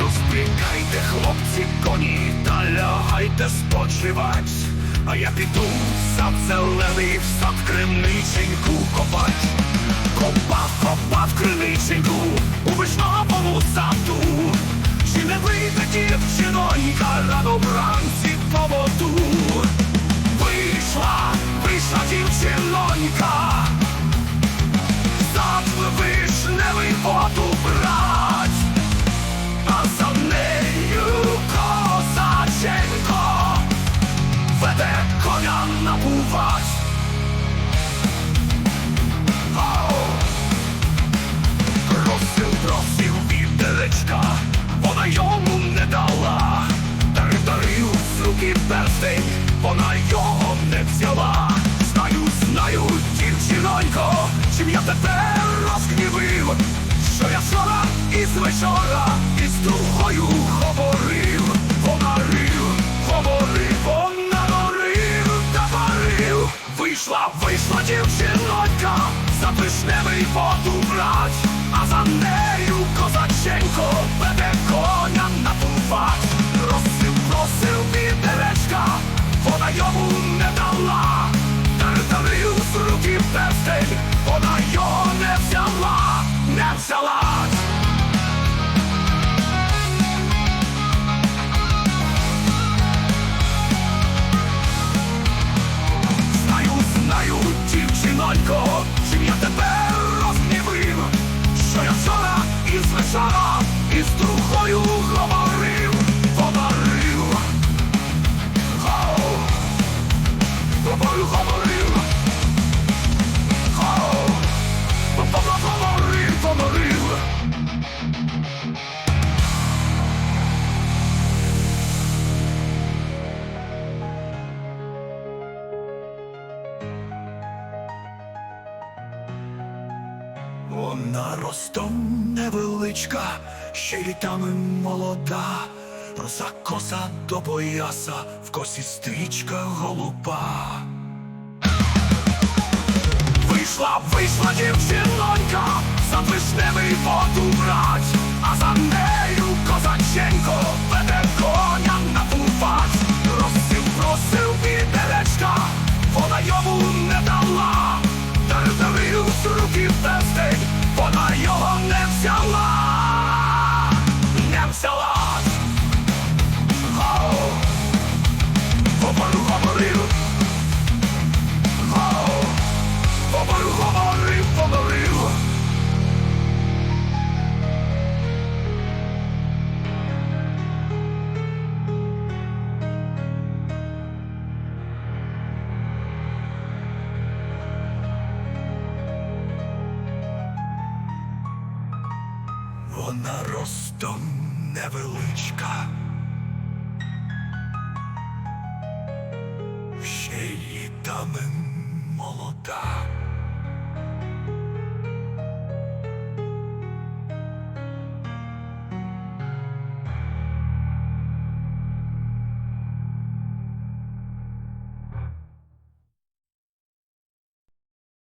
Розпрягайте, хлопці, коні та лягайте. А я піду в сад зелений, в сад кремниченьку копать. Копав, копав кремниченьку у вишному саду. Чи не вийде дівчинонька рано кара по руки перстень, вона його не взяла. Знаю, знаю, дівчинонько, чим я тебе розгнівив, що я вчора із вечора із другою говорив, говорив, говорив, говорив, говорив. Вийшла, вийшла дівчинонька, за вишневий воду брать, а за нею козаченко взяла, не Вона ростом невеличка, ще літами молода, роса коса до пояса, в косі стрічка голуба. Вийшла, вийшла дівчинонька, за вишневий воду брать, а за нею козаченко вона ростом невеличка. Ще й там молода.